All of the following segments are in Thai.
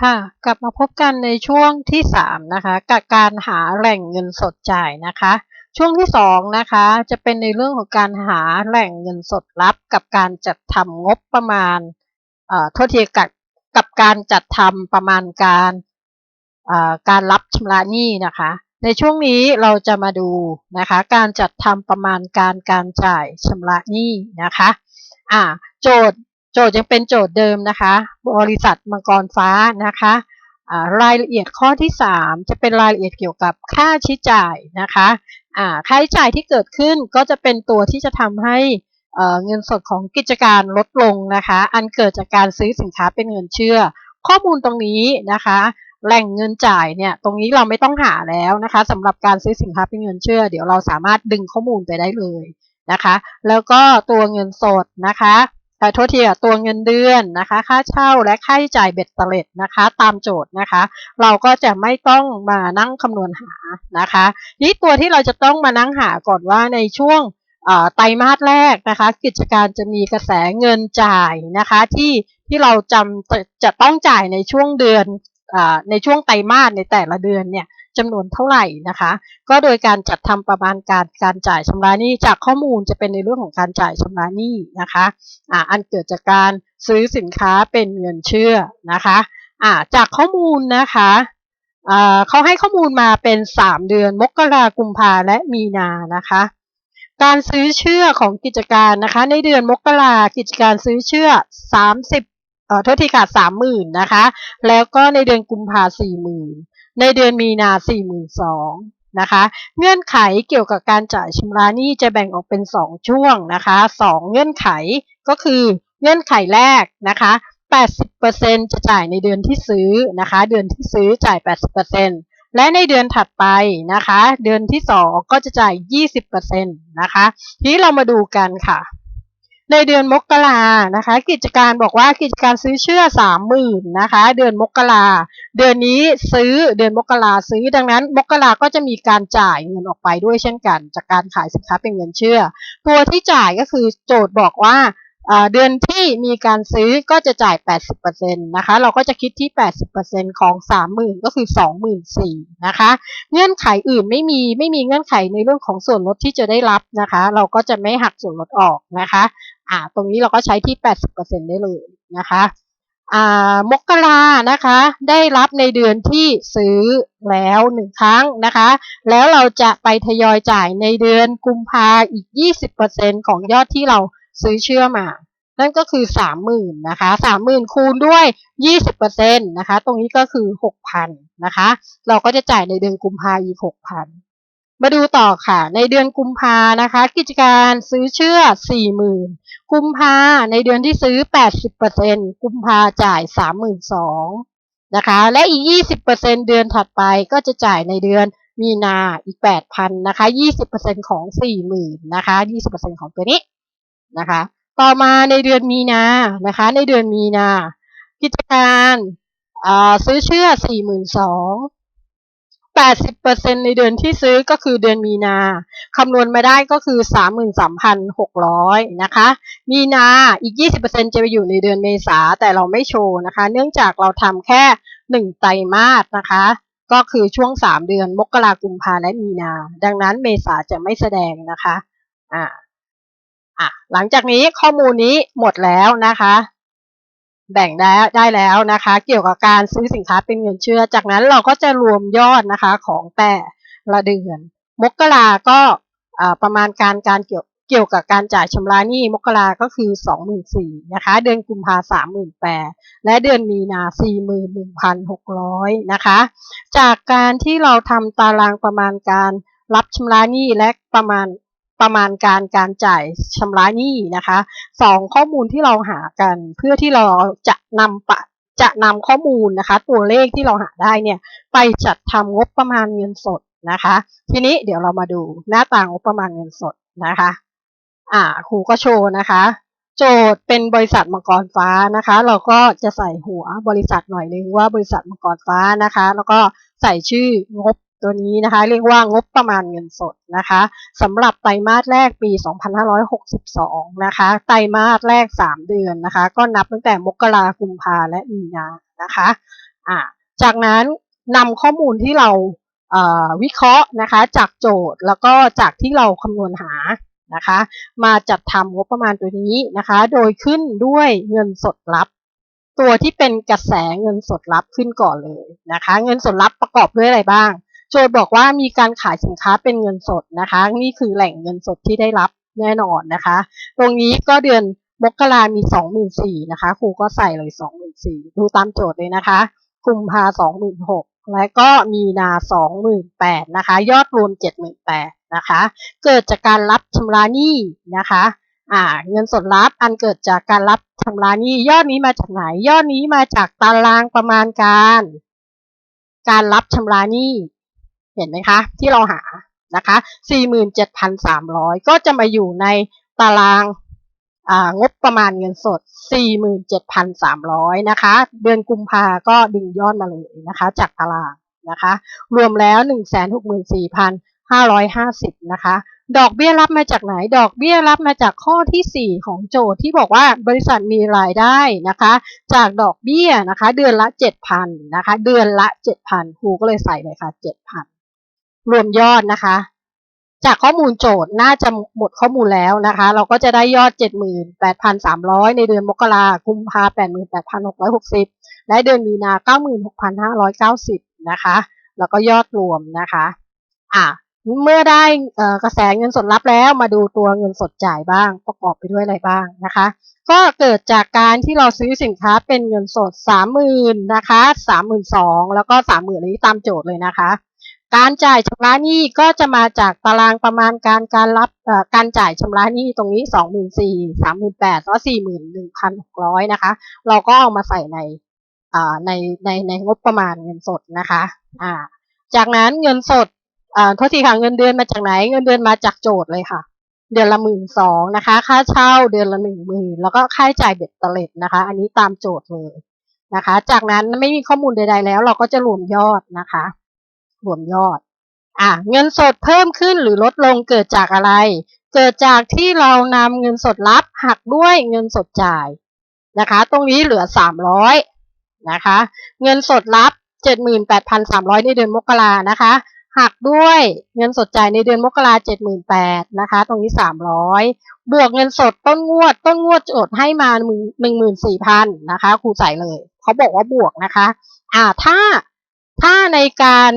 ค่ะกลับมาพบกันในช่วงที่3นะคะกับการหาแหล่งเงินสดจ่ายนะคะ ช่วงที่2นะคะจะเป็นในเรื่องของการหาแหล่งเงินสดรับกับการจัดทำงบประมาณเอ่อโทษทีกับกับการจัดทำประมาณการเอ่อการรับชำระหนี้นะคะ ในช่วงนี้เราจะมาดูนะคะการจัดทำประมาณการการจ่ายชำระหนี้นะคะอ่าโจทย์ โจทย์ยังเป็นโจทย์เดิมนะคะ บริษัทมังกรฟ้านะคะรายละเอียดข้อที่ 3 จะเป็นรายละเอียดเกี่ยวกับค่าใช้จ่ายนะคะค่าใช้จ่ายที่เกิดขึ้นก็จะเป็นตัวที่จะทำให้เงินสดของกิจการลดลงนะคะ อันเกิดจากการซื้อสินค้าเป็นเงินเชื่อ ข้อมูลตรงนี้นะคะ แหล่งเงินจ่ายเนี่ยตรงนี้เราไม่ต้องหาแล้วนะคะสำหรับการซื้อสินค้าเป็นเงินเชื่อ เดี๋ยวเราสามารถดึงข้อมูลไปได้เลยนะคะ แล้วก็ตัวเงินสดนะคะ โทษทีอะตัวเงินเดือนนะคะ ค่าเช่าและค่าใช้จ่ายเบ็ดเตล็ดนะคะ ตามโจทย์นะคะ เราก็จะไม่ต้องมานั่งคำนวณหานะคะนี่ตัวที่เราจะต้องมานั่งหาก่อนว่าในช่วงไตรมาสแรกนะคะ กิจการจะมีกระแสเงินจ่ายนะคะที่ที่เราจำจะจะต้องจ่ายในช่วงเดือนในช่วงไตรมาสในแต่ละเดือนเนี่ย จำนวนเท่าไหร่นะคะ ก็โดยการจัดทำประมาณการการจ่ายชำระหนี้จากข้อมูลจะเป็นในเรื่องของการจ่ายชำระหนี้นะคะอ่าอันเกิดจากการซื้อสินค้าเป็นเงินเชื่อนะคะอ่าจากข้อมูลนะคะอ่าเขาให้ข้อมูลมาเป็น 3 เดือนมกรากุมภาและมีนานะคะการซื้อเชื่อของกิจการนะคะ ในเดือนมกรากิจการซื้อเชื่อ 30เอ่อโทษทีค่ะสามหมื่นนะคะ แล้วก็ในเดือนกุมภาสี่หมื่น ในเดือนมีนา 4 2 0 0 0นะคะ เงื่อนไขเกี่ยวกับการจ่ายชำระหนี้จะแบ่งออกเป็น 2 ช่วงนะคะ 2 เงื่อนไขก็คือเงื่อนไขแรกนะคะ 80%จะจ่ายในเดือนที่ซื้อนะคะ เดือนที่ซื้อจ่าย 80%และในเดือนถัดไปนะคะ เดือนที่ 2 ก็จะจ่าย 20%นะคะ ทีนี้เรามาดูกันค่ะ ในเดือนมกรานะคะ กิจการบอกว่ากิจการซื้อเชื่อสามหมื่นนะคะ เดือนมกราเดือนนี้ซื้อเดือนมกราซื้อดังนั้น มกราก็จะมีการจ่ายเงินออกไปด้วยเช่นกัน จากการขายสินค้าเป็นเงินเชื่อ ตัวที่จ่ายก็คือโจทย์บอกว่าเดือนที่มีการซื้อก็จะจ่าย 80%นะคะ เราก็จะคิดที่ 80%ของ 30,000 ก็คือ 24,000นะคะ เงื่อนไขอื่นไม่มี ไม่มีเงื่อนไขในเรื่องของส่วนลดที่จะได้รับนะคะ เราก็จะไม่หักส่วนลดออกนะคะ อ่าตรงนี้เราก็ใช้ที่ 80%ได้เลยนะคะอ่ามกรานะคะ ได้รับในเดือนที่ซื้อแล้วหนึ่งครั้งนะคะ แล้วเราจะไปทยอยจ่ายในเดือนกุมภาอีก 20%ของยอดที่เราซื้อเชื่อมา นั่นก็คือ 30,000นะคะ30,000 คูณด้วย 20%นะคะ ตรงนี้ก็คือ 6,000นะคะ เราก็จะจ่ายในเดือนกุมภาอีก 6,000 มาดูต่อค่ะ ในเดือนกุมภานะคะ กิจการซื้อเชื่อ 40,000 กุมภาในเดือนที่ซื้อ 80%กุมภาจ่าย 32,000นะคะ และอีก 20%เดือนถัดไปก็จะจ่ายในเดือนมีนาอีก 8,000นะคะ 20%ของ 40,000นะคะ 20%ของตัวนี้นะคะ ต่อมาในเดือนมีนานะคะ ในเดือนมีนา กิจการซื้อเชื่อ 42,000 80%ในเดือนที่ซื้อก็คือเดือนมีนา คำนวณมาได้ก็คือ 33,600 นะคะ มีนาอีก 20%จะไปอยู่ในเดือนเมษาแต่เราไม่โชว์นะคะ เนื่องจากเราทำแค่ 1 ไตรมาสนะคะ ก็คือช่วง 3 เดือนมกราคมกุมภาและมีนา ดังนั้นเมษาจะไม่แสดงนะคะ อ่า อะ หลังจากนี้ข้อมูลนี้หมดแล้วนะคะ แบ่งได้ได้แล้วนะคะ เกี่ยวกับการซื้อสินค้าเป็นเงินเชื่อ จากนั้นเราก็จะรวมยอดนะคะของแต่ละเดือน มกราก็ประมาณการการเกี่ยวเกี่ยวกับการจ่ายชำระหนี้มกราก็คือ 24,000นะคะ เดือนกุมภา38,000แปดและเดือนมีนา 41,600นะคะ จากการที่เราทำตารางประมาณการรับชำระหนี้และประมาณ ประมาณการการจ่ายชำระหนี้นะคะสองข้อมูลที่เราหากันเพื่อที่เราจะนำปะจะนำข้อมูลนะคะตัวเลขที่เราหาได้เนี่ยไปจัดทำงบประมาณเงินสดนะคะ ทีนี้เดี๋ยวเรามาดูหน้าต่างบประมาณเงินสดนะคะอ่าครูก็โชว์นะคะ โจทย์เป็นบริษัทมังกรฟ้านะคะ เราก็จะใส่หัวบริษัทหน่อยนึงว่าบริษัทมังกรฟ้านะคะ แล้วก็ใส่ชื่องบ ตัวนี้นะคะ เรียกว่างบประมาณเงินสดนะคะสำหรับไตรมาสแรกปี 2562 นะคะ ไตรมาสแรก 3 เดือนนะคะ ก็นับตั้งแต่มกราคมพาและมีนานะคะอ่าจากนั้นนำข้อมูลที่เราเวิเคราะห์นะคะจากโจทย์แล้วก็จากที่เราคำนวณหานะคะ มาจัดทำงบประมาณตัวนี้นะคะ โดยขึ้นด้วยเงินสดรับ ตัวที่เป็นกระแสเงินสดรับขึ้นก่อนเลยนะคะ เงินสดรับประกอบด้วยอะไรบ้าง โจทย์บอกว่ามีการขายสินค้าเป็นเงินสดนะคะ นี่คือแหล่งเงินสดที่ได้รับแน่นอนนะคะ ตรงนี้ก็เดือนมกรามีสองหมื่นสี่นะคะครูก็ใส่เลยสองหมื่นสี่ดูตามโจทย์เลยนะคะกุมภาสองหมื่นหกและก็มีนาสองหมื่นแปดนะคะ ยอดรวมเจ็ดหมื่นแปดนะคะ เกิดจากการรับชำระหนี้นะคะอ่าเงินสดรับอันเกิดจากการรับชำระหนี้ยอดนี้มาจากไหน ยอดนี้มาจากตารางประมาณการ การรับชำระหนี้ เห็นไหมคะ ที่เราหานะคะ47,300 ก็จะมาอยู่ในตารางงบประมาณเงินสด 47,300 นะคะ เดือนกุมภาก็ดึงยอดมาเลยนะคะ จากตารางนะคะ รวมแล้ว 164,550 นะคะ ดอกเบี้ยรับมาจากไหน ดอกเบี้ยรับมาจากข้อที่ 4 ของโจทย์ที่บอกว่าบริษัทมีรายได้นะคะ จากดอกเบี้ยนะคะ เดือนละ 7,000 นะคะ เดือนละ 7,000 ครูก็เลยใส่เลยค่ะ 7,000 รวมยอดนะคะ จากข้อมูลโจทย์น่าจะหมดข้อมูลแล้วนะคะ เราก็จะได้ยอด 78,300 ในเดือนมกราคมพา88,660 และเดือนมีนา 96,590 นะคะ แล้วก็ยอดรวมนะคะ อะเมื่อได้กระแสเงินสดรับแล้วมาดูตัวเงินสดจ่ายบ้าง ประกอบไปด้วยอะไรบ้างนะคะ ก็เกิดจากการที่เราซื้อสินค้าเป็นเงินสด30,000นะคะ32,000แล้วก็30,000นี้ตามโจทย์เลยนะคะ การจ่ายชำระหนี้ก็จะมาจากตารางประมาณการการรับการจ่ายชำระหนี้ตรงนี้24,000 38,000แล้ว41,600นะคะ เราก็เอามาใส่ในในในในงบประมาณเงินสดนะคะอ่าจากนั้นเงินสดโทษทีค่ะเงินเดือนมาจากไหน เงินเดือนมาจากโจทย์เลยค่ะ เดือนละหมื่นสองนะคะ ค่าเช่าเดือนละหนึ่งหมื่นแล้วก็ค่าใช้จ่ายเบ็ดเตล็ดนะคะ อันนี้ตามโจทย์เลยนะคะ จากนั้นไม่มีข้อมูลใด ๆ แล้วเราก็จะรวมยอดนะคะ รวมยอดอ่าเงินสดเพิ่มขึ้นหรือลดลงเกิดจากอะไร เกิดจากที่เรานำเงินสดรับหักด้วยเงินสดจ่ายนะคะ ตรงนี้เหลือสามร้อยนะคะ เงินสดรับเจ็ดหมื่นแปดพันสามร้อยในเดือนมกรานะคะ หักด้วยเงินสดจ่ายในเดือนมกราเจ็ดหมื่นแปดนะคะ ตรงนี้สามร้อยบวกเงินสดต้นงวด ต้นงวดโจทย์ให้มาหนึ่งหมื่นสี่พันนะคะครูใส่เลย เขาบอกว่าบวกนะคะ อ่าถ้า ถ้าในการ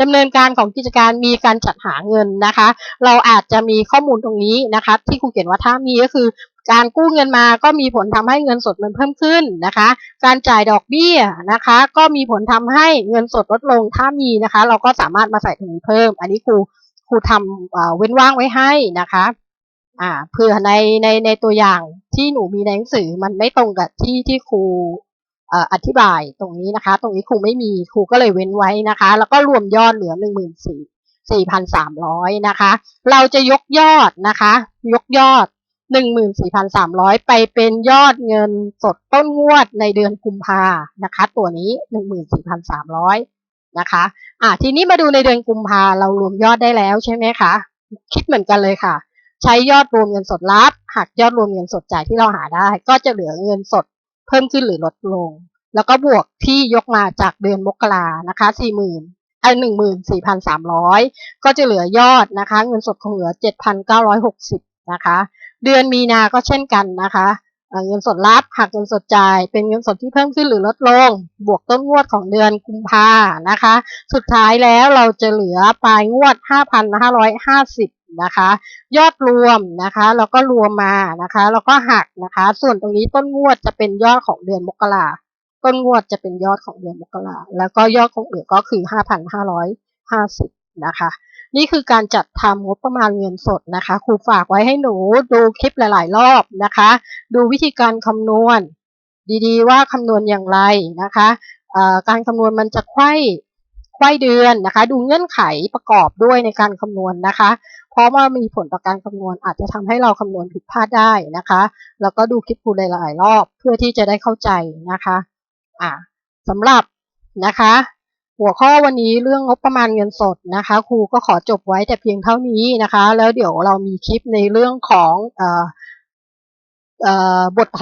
ดำเนินการของกิจการมีการจัดหาเงินนะคะ เราอาจจะมีข้อมูลตรงนี้นะคะที่ครูเขียนว่าถ้ามีก็คือ การกู้เงินมาก็มีผลทำให้เงินสดมันเพิ่มขึ้นนะคะ การจ่ายดอกเบี้ยนะคะ ก็มีผลทำให้เงินสดลดลงถ้ามีนะคะ เราก็สามารถมาใส่ตรงนี้เพิ่ม อันนี้ครูครูทำเว้นว่างไว้ให้นะคะอ่าเผื่อในในในตัวอย่างที่หนูมีในหนังสือมันไม่ตรงกับที่ที่ครู อธิบายตรงนี้นะคะ ตรงนี้ครูไม่มีครูก็เลยเว้นไว้นะคะ แล้วก็รวมยอดเหลือหนึ่งหมื่นสี่สี่พันสามร้อยนะคะ เราจะยกยอดนะคะ ยกยอดหนึ่งหมื่นสี่พันสามร้อยไปเป็นยอดเงินสดต้นงวดในเดือนกุมภานะคะ ตัวนี้หนึ่งหมื่นสี่พันสามร้อยนะคะ อ่าทีนี้มาดูในเดือนกุมภาเรารวมยอดได้แล้วใช่ไหมคะ คิดเหมือนกันเลยค่ะ ใช้ยอดรวมเงินสดรับหักยอดรวมเงินสดจ่ายที่เราหาได้ ก็จะเหลือเงินสด เพิ่มขึ้นหรือลดลง แล้วก็บวกที่ยกมาจากเดือนมกรานะคะสี่หมื่นไอ้หนึ่งหมื่นสี่พันสามร้อยก็จะเหลือยอดนะคะ เงินสดคงเหลือเจ็ดพันเก้าร้อยหกสิบนะคะ เดือนมีนาก็เช่นกันนะคะเงินสดรับหักเงินสดจ่ายเป็นเงินสดที่เพิ่มขึ้นหรือลดลง บวกต้นงวดของเดือนกุมภานะคะ สุดท้ายแล้วเราจะเหลือปลายงวด 5,550 นะคะ ยอดรวมนะคะแล้วก็รวมมานะคะ แล้วก็หักนะคะ ส่วนตรงนี้ต้นงวดจะเป็นยอดของเดือนมกราต้นงวดจะเป็นยอดของเดือนมกราแล้วก็ยอดของเหลือก็คือ 5,550 นะคะ นี่คือการจัดทำงบประมาณเงินสดนะคะ ครูฝากไว้ให้หนูดูคลิปหลาย ๆ รอบนะคะ ดูวิธีการคำนวณ ดีๆ ว่าคำนวณอย่างไรนะคะ การคำนวณมันจะไขว้ ไขว้เดือนนะคะ ดูเงื่อนไขประกอบด้วยในการคำนวณนะคะ เพราะว่ามีผลต่อการคำนวณอาจจะทำให้เราคำนวณผิดพลาดได้นะคะ แล้วก็ดูคลิปครูหลายๆรอบเพื่อที่จะได้เข้าใจนะคะอ่าสำหรับนะคะ หัวข้อวันนี้เรื่องงบประมาณเงินสดนะคะ ครูก็ขอจบไว้แต่เพียงเท่านี้นะคะ แล้วเดี๋ยวเรามีคลิปในเรื่องของเอ่อเอ่อบทถัด